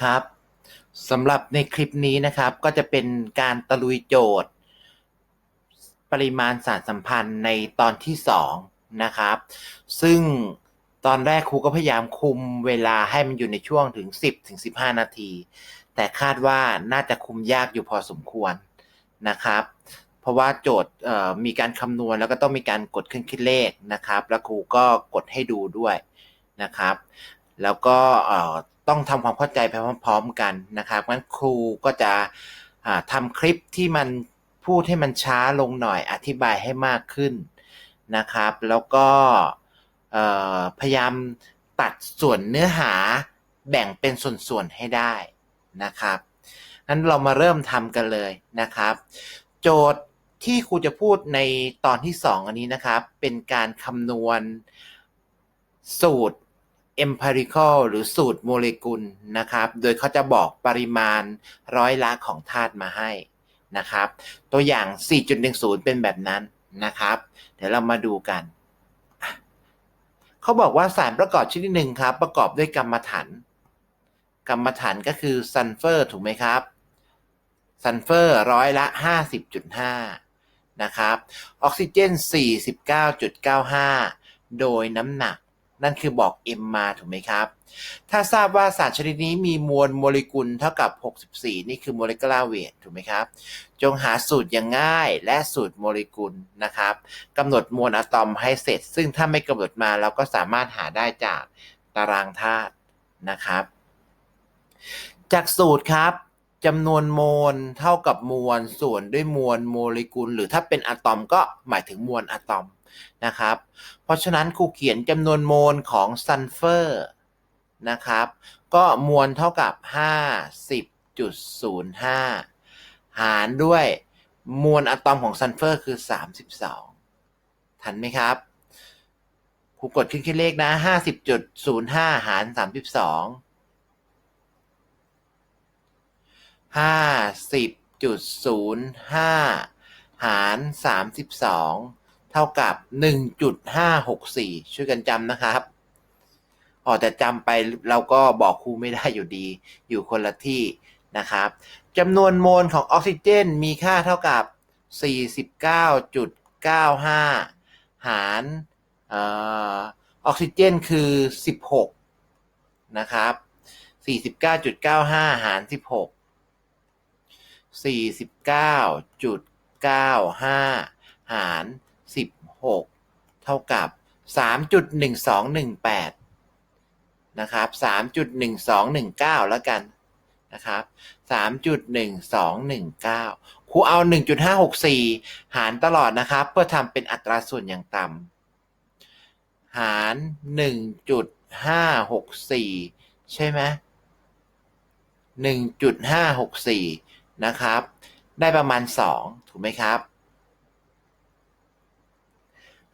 ครับสำหรับในคลิปนี้นะครับ ก็จะเป็นการตะลุยโจทย์ ปริมาณสารสัมพันธ์ในตอนที่2นะครับ ซึ่งตอนแรกครูก็พยายามคุมเวลาให้มันอยู่ในช่วงถึง 10ถึง15 นาที แต่คาดว่าน่าจะคุมยากอยู่พอสมควรนะครับ เพราะว่าโจทย์มีการคำนวณแล้วก็ต้องมีการกดเครื่องคิดเลขนะครับ แล้วครูก็กดให้ดูด้วยนะครับ แล้วก็ ต้องทำความเข้าใจไปพร้อมๆกันนะครับงั้นครูก็จะอ่าทำคลิปที่มันพูดให้มันช้าลงหน่อยอธิบายให้มากขึ้นนะครับ แล้วก็พยายามตัดส่วนเนื้อหาแบ่งเป็นส่วนๆให้ได้นะครับงั้นเรามาเริ่มทำกันเลยนะครับ โจทย์ที่ครูจะพูดในตอนที่ 2 อันนี้นะครับ เป็นการคำนวณสูตร empirical หรือสูตรโมเลกุลนะครับ โดยเขาจะบอกปริมาณร้อยละของธาตุมาให้นะครับ ตัวอย่าง 4.10 เป็นแบบนั้นนะครับ เดี๋ยวเรามาดูกัน เขาบอกว่าสารประกอบชนิดหนึ่งครับ ประกอบด้วยกรรมฐานกรรมฐานก็คือซัลเฟอร์ถูกไหมครับซัลเฟอร์ร้อยละ 50.5 นะครับ ออกซิเจน 49.95 โดยน้ำหนัก นั่นคือบอก M มาถูกไหมครับ ถ้าทราบว่าสารชนิดนี้มีมวลโมเลกุลเท่ากับ 64 นี่คือโมเลกุลาร์เวทถูกไหมครับ จงหาสูตรอย่างง่ายและสูตรโมเลกุลนะครับกำหนดมวลอะตอมให้เสร็จ ซึ่งถ้าไม่กำหนดมาเราก็สามารถหาได้จากตารางธาตุนะครับ จากสูตรครับจำนวนโมลเท่ากับมวลส่วนด้วยมวลโมเลกุล หรือถ้าเป็นอะตอมก็หมายถึงมวลอะตอม นะครับ เพราะฉะนั้นครูเขียนจำนวนโมลของซัลเฟอร์นะครับ ก็มวลเท่ากับ 50.05 หารด้วยมวลอะตอมของซัลเฟอร์คือ 32 ทันไหมครับครูกดขึ้นคิดเลขนะ 50.05 หาร 32ห้าสิบจุดศูนย์ห้าหารสามสิบสอง เท่ากับหนึ่งจุดห้าหกสี่ช่วยกันจำนะครับอ๋อแต่จำไปเราก็บอกครูไม่ได้อยู่ดี อยู่คนละที่นะครับจำนวนโมลของออกซิเจนมีค่าเท่ากับ 49.95 หารเออออกซิเจนคือ 16 นะครับ 49.95 หาร 16สี่สิบเก้าจุดเก้าห้าหาร หกเท่ากับสามจุดหนึ่งสองหนึ่งแปดนะครับสามจุดหนึ่งสองหนึ่งเก้าแล้วกันนะครับสามจุดหนึ่งสองหนึ่งเก้าครูเอาหนึ่งจุดห้าหกสี่หารตลอดนะครับ เพื่อทำเป็นอัตราส่วนอย่างต่ำหารหนึ่งจุดห้าหกสี่ใช่ไหมหนึ่งจุดห้าหกสี่นะครับ ได้ประมาณ2ถูกไหมครับ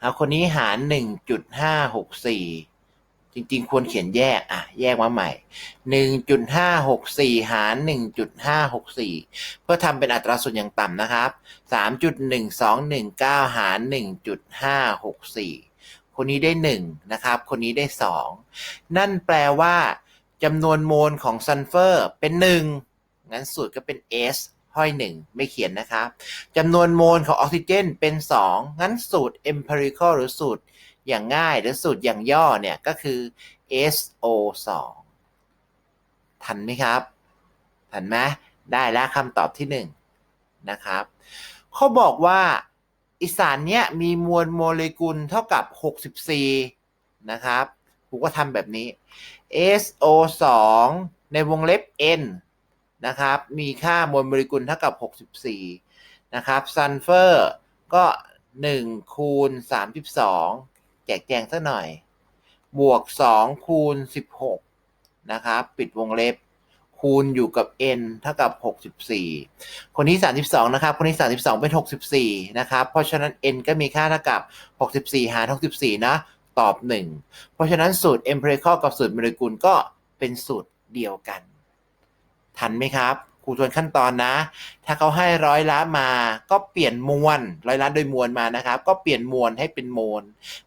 เอาคนนี้หาร1.564จริงๆ ควรเขียนแยกอะ แยกมาใหม่1.564หาร1.564เพื่อทำเป็นอัตราส่วนอย่างต่ำนะครับ3.1219หาร1.564คนนี้ได้1นะครับ คนนี้ได้2นั่นแปลว่าจำนวนโมลของซัลเฟอร์เป็น1งั้นสูตรก็เป็น S ห้อย 1 ไม่เขียนนะครับจำนวนโมลของออกซิเจนเป็น 2 งั้นสูตร empirical หรือสูตรอย่างง่ายหรือสูตรอย่างย่อเนี่ยก็คือ SO2 ทันไหมครับ ทันไหมได้แล้วคำตอบที่ 1 นะครับเขาบอกว่าอีสารเนี้ยมีมวลโมเลกุลเท่ากับ 64 นะครับผมก็ทำแบบนี้ SO2 ในวงเล็บ N นะครับ มีค่ามวลโมเลกุลเท่ากับ 64 นะครับ ซัลเฟอร์ก็ 1 คูณ 32 แจกแจงสักหน่อย บวก 2 คูณ 16 นะครับ ปิดวงเล็บ คูณอยู่กับ n เท่ากับ 64 คนที่32 นะครับ คนที่32 เป็น 64 นะครับ เพราะฉะนั้น n ก็มีค่าเท่ากับ 64 หาร 64 นะ ตอบ 1 เพราะฉะนั้นสูตร empirical กับสูตรโมเลกุลก็เป็นสูตรเดียวกัน ทันไหมครับครูทวนขั้นตอนนะ ถ้าเขาให้ร้อยละมา ก็เปลี่ยนมวลร้อยละโดยมวลมานะครับ ก็เปลี่ยนมวลให้เป็นโมล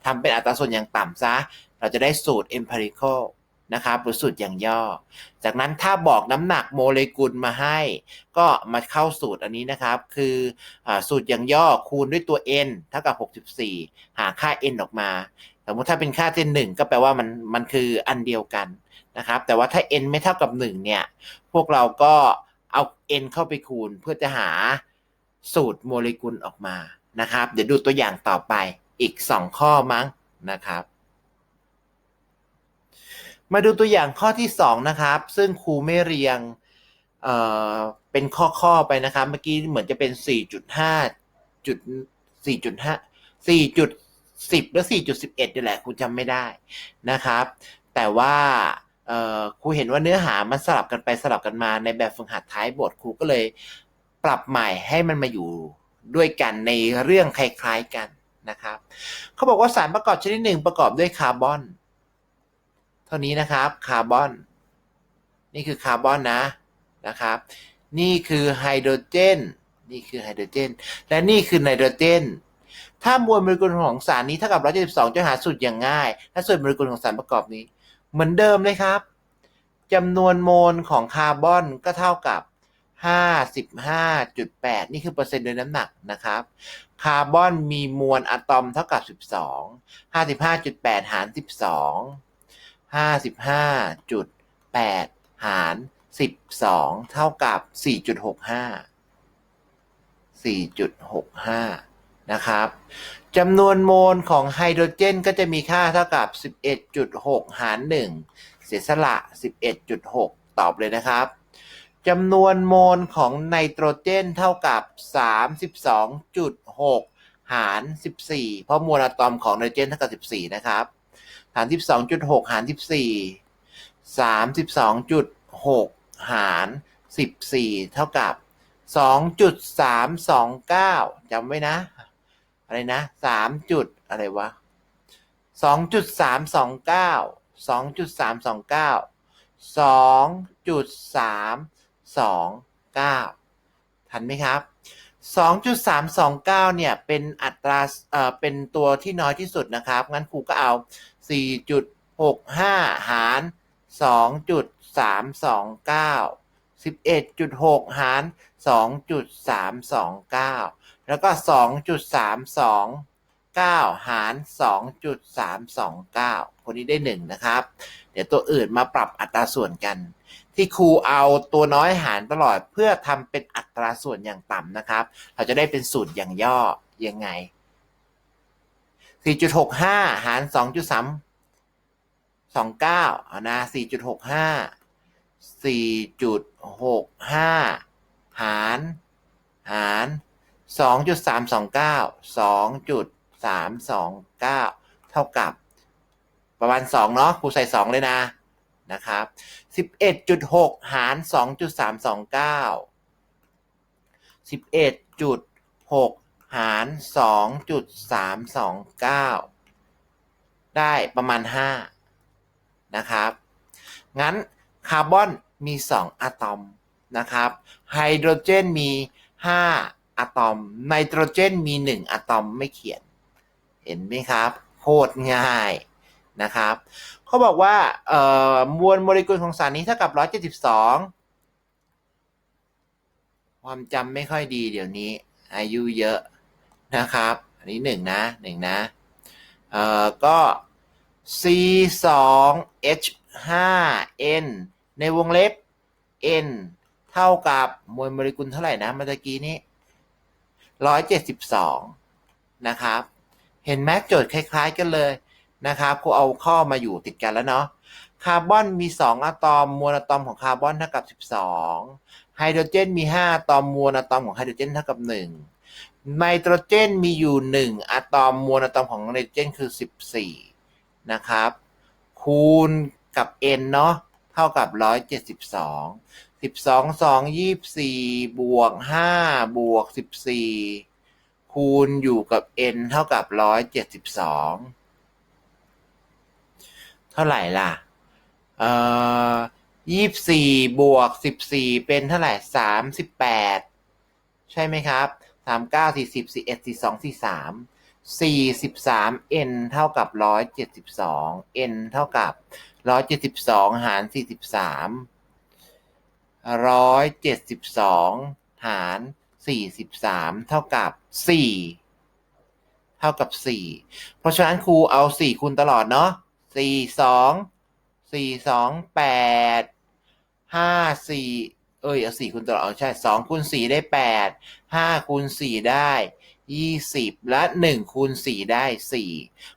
ทำเป็นอัตราส่วนอย่างต่ำซะ เราจะได้สูตร empirical นะครับหรือสูตรอย่างย่อ จากนั้นถ้าบอกน้ำหนักโมเลกุลมาให้ ก็มาเข้าสูตรอันนี้นะครับ คืออสูตรอย่างย่อคูณด้วยตัว n เท่ากับ 64 หาค่า n ออกมา สมมติถ้าเป็นค่าเจนหนึ่งก็แปลว่ามันมันคืออันเดียวกัน นะครับแต่ว่าถ้า n ไม่เท่ากับ 1 เนี่ย พวกเราก็เอา n เข้าไปคูณเพื่อจะหาสูตรโมเลกุลออกมานะครับ เดี๋ยวดูตัวอย่างต่อไปอีก 2 ข้อมั้งนะครับ มาดูตัวอย่างข้อที่ 2 นะครับ ซึ่งครูไม่เรียงเอ่อเป็นข้อๆไปนะครับ เมื่อกี้เหมือนจะเป็น 4.5จุด4.5 4.10 หรือ 4.11นี่แหละครูจำไม่ได้นะครับ แต่ว่า ครูเห็นว่าเนื้อหามันสลับกันไปสลับกันมาในแบบฝึกหัดท้ายบทครูก็เลยปรับใหม่ให้มันมาอยู่ด้วยกันในเรื่องคล้ายๆกันนะครับเขาบอกว่าสารประกอบชนิดหนึ่งประกอบด้วยคาร์บอน เท่านี้นะครับคาร์บอน นี่คือคาร์บอนนะนะครับ นี่คือไฮโดรเจน นี่คือไฮโดรเจน และนี่คือไนโตรเจน ถ้ามวลโมเลกุลของสารนี้เท่ากับ172จะหาสูตรอย่างง่าย และส่วนโมเลกุลของสารประกอบนี้ เหมือนเดิมเลยครับจำนวนโมลของคาร์บอนก็เท่ากับ 55.8 นี่คือเปอร์เซ็นต์โดยน้ำหนักนะครับ คาร์บอนมีมวลอะตอมเท่ากับ 12 55.8 หาร 12 55.8 หาร 12 เท่ากับ 4.65 4.65 นะครับ จำนวนโมลของไฮโดรเจนก็จะมีค่าเท่ากับ 11.6 หาร 1 เสียสละ 11.6 ตอบเลยนะครับจำนวนโมลของไนโตรเจนเท่ากับ 32.6 หาร 14 เพราะมวลอะตอมของไนโตรเจนเท่ากับ 14 นะครับ หาร 12.6 หาร 14 32.6 หาร 14 เท่ากับ 2.329จำไว้นะ อะไรนะสามจุดอะไรวะสองจุดสามสองเก้าสองจุดสามสองเก้าสองจุดสามสองเก้าทันไหมครับสองจุดสามสองเก้าเนี่ยเป็นอัตราเอ่อเป็นตัวที่น้อยที่สุดนะครับ งั้นครูก็เอาสี่จุดหกห้าหารสองจุดสามสองเก้าสิบเอ็ดจุดหกหารสองจุดสามสองเก้า แล้วก็2.329หาร2.329คนนี้ได้1นะครับ เดี๋ยวตัวอื่นมาปรับอัตราส่วนกัน ที่ครูเอาตัวน้อยหารตลอดเพื่อทำเป็นอัตราส่วนอย่างต่ำนะครับ เราจะได้เป็นสูตรอย่างย่อยังไง 4.65 หาร 2.3 29เอานะ 4.65 4.65 หาร หาร สองจุดสามสองเก้าสองจุดสามสองเก้าเท่ากับ ประมาณสองเนาะครูใส่สองเลยนะนะครับสิบเอ็ดจุดหกหารสองจุดสามสองเก้าสิบเอ็ดจุดหกหารสองจุดสามสองเก้าได้ประมาณห้านะครับ งั้นคาร์บอนมีสองอะตอมนะครับ ไฮโดรเจนมีห้า อะตอมไนโตรเจนมี1อะตอมไม่เขียน เห็นไหมครับ โคตรง่ายนะครับเขาบอกว่าเอ่อมวลโมเลกุลของสารนี้เท่ากับ 172 ความจำไม่ค่อยดีเดี๋ยวนี้ อายุเยอะนะครับ อันนี้หนึ่งนะหนึ่งนะเอ่อก็ C 2 H 5 N ในวงเล็บ N เท่ากับมวลโมเลกุลเท่าไหร่นะเมื่อกี้นี้ 172 นะครับ เห็นไหมโจทย์คล้ายๆกันเลยนะครับครูเอาข้อมาอยู่ติดกันแล้วเนาะคาร์บอนมี 2 อะตอมมวลอะตอมของคาร์บอนเท่ากับ 12 ไฮโดรเจนมี 5 อะตอมมวลอะตอมของไฮโดรเจนเท่ากับ 1 ไนโตรเจนมีอยู่ 1 อะตอมมวลอะตอมของไนโตรเจนคือ 14 นะครับ คูณกับ n เนาะเท่ากับ 172 12 2 24บวก5บวก14คูณอยู่กับ n เท่ากับ172เท่าไหร่ล่ะ เอ่อยี่สี่บวกสิบสี่เป็นเท่าไหร่สามสิบแปดใช่ไหมครับสามเก้าสี่สิบสี่เอ็ดสี่สองสี่สามสี่สิบสาม n เท่ากับร้อยเจ็ดสิบสอง n เท่ากับร้อยเจ็ดสิบสองหารสี่สิบสาม ร้อยเจ็ดสิบสองหารสี่สิบสามเท่ากับสี่เท่ากับสี่เพราะฉะนั้นครูเอาสี่คูณตลอดเนาะสี่สองสี่สองแปดห้าสี่เอ้ยเอาสี่คูณตลอดเอาใช่สองคูณสี่ได้แปดห้าคูณสี่ได้ยี่สิบและหนึ่งคูณสี่ได้สี่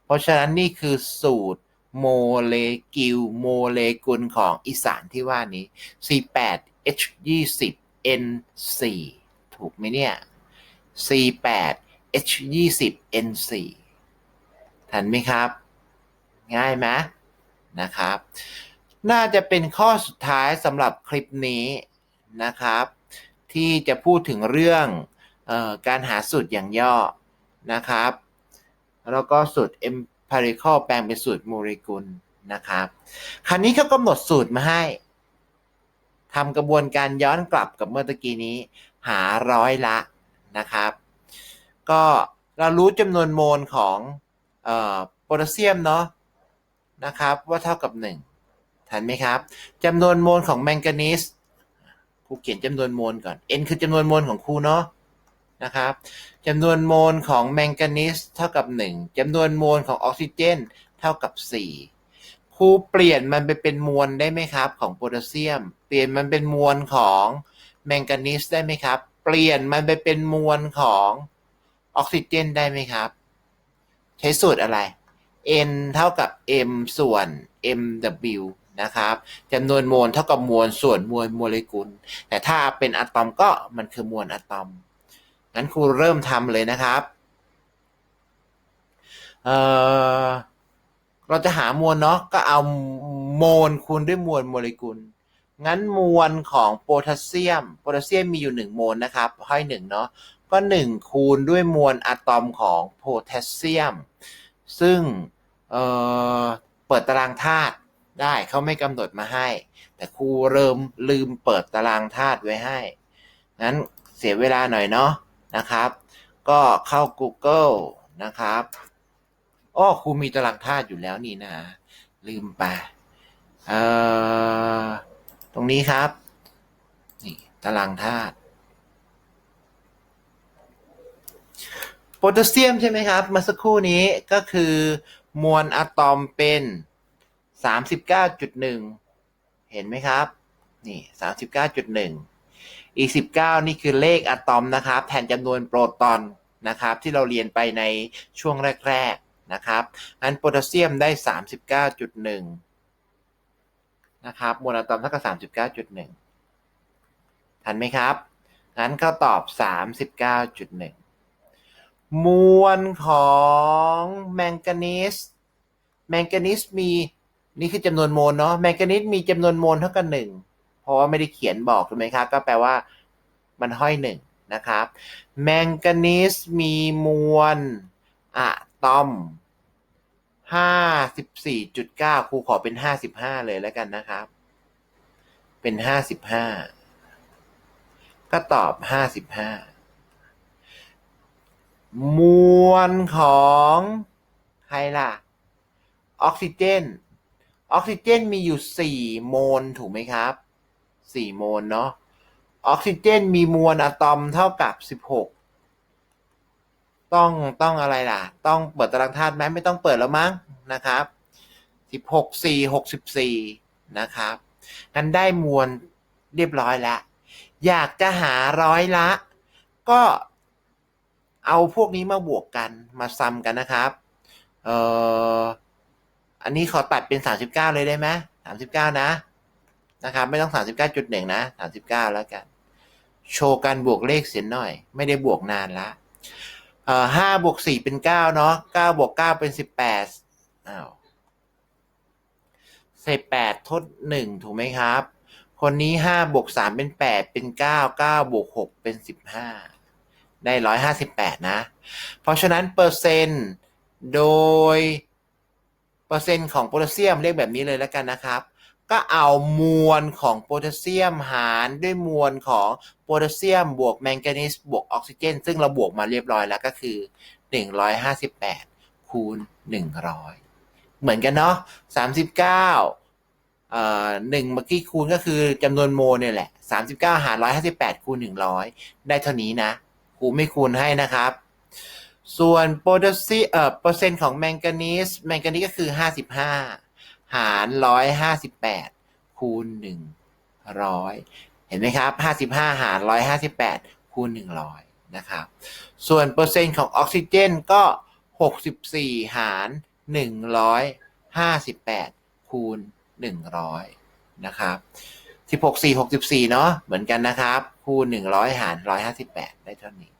เพราะฉะนั้นนี่คือสูตรโมเลกิลโมเลกุลของอีสานที่ว่านี้ C8 H20 N4 ถูกไหมเนี่ย C8 H20 N4 ทันไหมครับ ง่ายไหมนะครับ น่าจะเป็นข้อสุดท้ายสำหรับคลิปนี้นะครับ ที่จะพูดถึงเรื่องออการหาสูตรอย่างย่อนะครับ แล้วก็สูตร empirical แปลงเป็นสูตรโมเลกุลนะครับ คราวนี้เขากำหนดสูตรมาให้ ทำกระบวนการย้อนกลับกับเมื่อตะกี้นี้ หาร้อยละนะครับ ก็เรารู้จำนวนโมลของโพแทสเซียมเนาะนะครับ ว่าเท่ากับ 1ทันไหมครับจำนวนโมลของแมงกานีสครูเขียนจำนวนโมลก่อน n คือจำนวนโมลของครูเนาะนะครับจำนวนโมลของแมงกานีสเท่ากับ 1จำนวนโมลของออกซิเจน เท่ากับ 4 รูเปลี่ยนมันไปเป็นมวลได้ไหมครับ ของโพแทสเซียม เปลี่ยนมันเป็นมวลของแมงกานีสได้ไหมครับ เปลี่ยนมันไปเป็นมวลของออกซิเจนได้ไหมครับ ใช้สูตรอะไร n เท่ากับ m ส่วน mw นะครับจำนวนโมลเท่ากับมวลส่วนมวลโมเลกุล แต่ถ้าเป็นอะตอมก็มันคือมวลอะตอม งั้นครูเริ่มทำเลยนะครับ เอ่อ เราจะหามวลเนาะก็เอาโมลคูณด้วยมวลโมเลกุล งั้นมวลของโพแทสเซียม โพแทสเซียมมีอยู่1โมลนะครับห้อยหนึ่งเนาะก็ 1 คูณด้วยมวลอะตอมของโพแทสเซียม ซึ่งเเปิดตารางธาตุได้เขาไม่กำหนดมาให้ แต่ครูเริ่มลืมเปิดตารางธาตุไว้ให้งั้นเสียเวลาหน่อยเนาะนะครับ ก็เข้า Google นะครับ อ้อครูมีตารางธาตุอยู่แล้วนี่นะลืมไปเอ่อตรงนี้ครับ นี่ตารางธาตุโพแทสเซียมใช่ไหมครับเมื่อสักครู่นี้ก็คือมวลอะตอมเป็น39.1เห็นไหมครับ นี่39.1อีก19นี่คือเลขอะตอมนะครับ แทนจำนวนโปรตอนนะครับ ที่เราเรียนไปในช่วงแรก ๆ นะครับงั้นโพแทสเซียมได้ 39.1 นะครับมวลอะตอมเท่ากับ 39.1 ทันไหมครับ งั้นเขาตอบ 39.1 มวลของแมงกานีสแมงกานีสมีนี่คือจำนวนโมลเนาะแมงกานีสมีจำนวนโมลเท่ากับหนึ่งเพราะว่าไม่ได้เขียนบอกถูกไหมครับ ก็แปลว่ามันห้อยหนึ่งนะครับ แมงกานีสมีมวลอะตอม 54.9ครูขอเป็น55เลยแล้วกันนะครับ เป็น55ก็ตอบ55มวลของใครล่ะ ออกซิเจน ออกซิเจนมีอยู่4โมลถูกไหมครับ4โมลเนาะออกซิเจนมีมวลอะตอมเท่ากับ16 ต้องต้องอะไรล่ะ ต้องเปิดตารางธาตุไหมไม่ต้องเปิดแล้วมั้งนะครับ16 4 64นะครับงั้นได้มวลเรียบร้อยแล้ว อยากจะหาร้อยละ ก็เอาพวกนี้มาบวกกันมาซ้ำกันนะครับเอ่ออันนี้ขอตัดเป็น39เก้าเลยได้ไหม39นะนะครับ ไม่ต้อง39.1นะ39แล้วกัน โชว์การบวกเลขเสียหน่อย ไม่ได้บวกนานละ เอ่อ5บวก4เป็น9เนาะ9บวก9เป็น18อ้าว18ทด1ถูกไหมครับ คนนี้5บวก3เป็น8เป็น9 9บวก6เป็น15ได้ร้อยห้าสิบแปดนะ เพราะฉะนั้นเปอร์เซ็นต์โดย เปอร์เซ็นต์ของโพแทสเซียมเรียกแบบนี้เลยแล้วกันนะครับ ก็เอามวลของโพแทสเซียมหารด้วยมวลของโพแทสเซียมบวกแมงกานีสบวกออกซิเจน ซึ่งเราบวกมาเรียบร้อยแล้วก็คือ 158 คูณ 100 เหมือนกันเนาะ39เอ่อหนึ่งเมื่อกี้คูณก็คือจำนวนโมเนี่ยแหละ 39 หาร 158 คูณ 100 ได้เท่านี้นะครูไม่คูณให้นะครับ ส่วนโพแทสเซียมเอ่อเปอร์เซ็นต์ของแมงกานีสแมงกานีสก็คือ 55 หาร158คูณ100เห็นไหมครับ55หาร158คูณ100นะครับ ส่วนเปอร์เซ็นต์ของออกซิเจนก็64หาร158คูณ100นะครับ16 4 64เนาะเหมือนกันนะครับ คูณ100หาร158ได้เท่านี้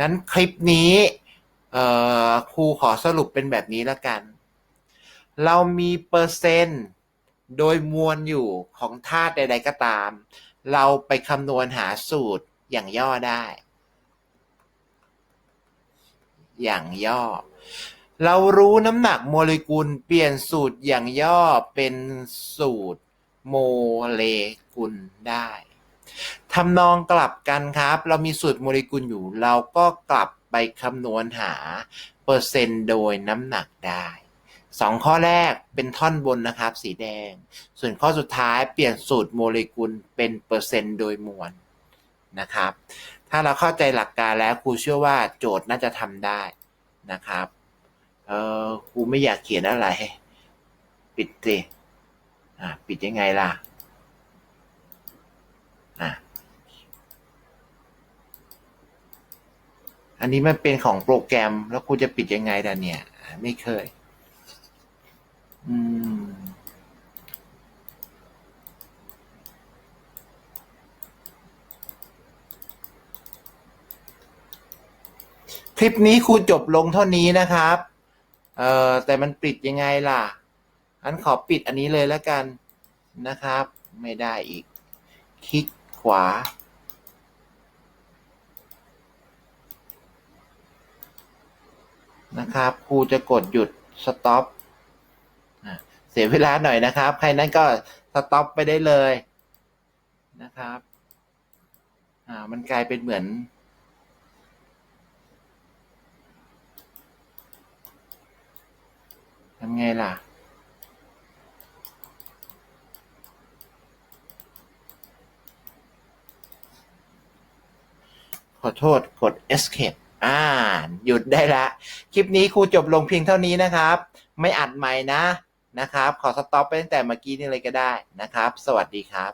นั้นคลิปนี้ครูขอสรุปเป็นแบบนี้แล้วกัน เรามีเปอร์เซ็นต์โดยมวลอยู่ของธาตุใด ๆ ก็ตาม เราไปคำนวณหาสูตรอย่างย่อได้ อย่างย่อ เรารู้น้ำหนักโมเลกุลเปลี่ยนสูตรอย่างย่อเป็นสูตรโมเลกุลได้ทำนองกลับกันครับ เรามีสูตรโมเลกุลอยู่ เราก็กลับไปคำนวณหาเปอร์เซ็นต์โดยน้ำหนักได้ สองข้อแรกเป็นท่อนบนนะครับ สีแดง ส่วนข้อสุดท้ายเปลี่ยนสูตรโมเลกุลเป็นเปอร์เซ็นต์โดยมวลนะครับ ถ้าเราเข้าใจหลักการแล้วครูเชื่อว่าโจทย์น่าจะทำได้นะครับเออครูไม่อยากเขียนอะไร ปิดสิอ่าปิดยังไงล่ะอะอันนี้มันเป็นของโปรแกรมแล้วครูจะปิดยังไงล่ะเนี่ย ไม่เคย อืม คลิปนี้ครูจบลงเท่านี้นะครับ เอ่อ แต่มันปิดยังไงล่ะอันขอปิดอันนี้เลยแล้วกันนะครับ ไม่ได้อีก คลิกขวานะครับครูจะกดหยุด stop อะเสียเวลาหน่อยนะครับ ใครนั้นก็ stop ไปได้เลยนะครับ อ่า มันกลายเป็นเหมือน ทำไงล่ะ ขอโทษกด escape อ่า หยุดได้ละ คลิปนี้ครูจบลงเพียงเท่านี้นะครับ ไม่อัดใหม่นะ นะครับ ขอสต็อปไปตั้งแต่เมื่อกี้นี่เลยก็ได้นะครับ สวัสดีครับ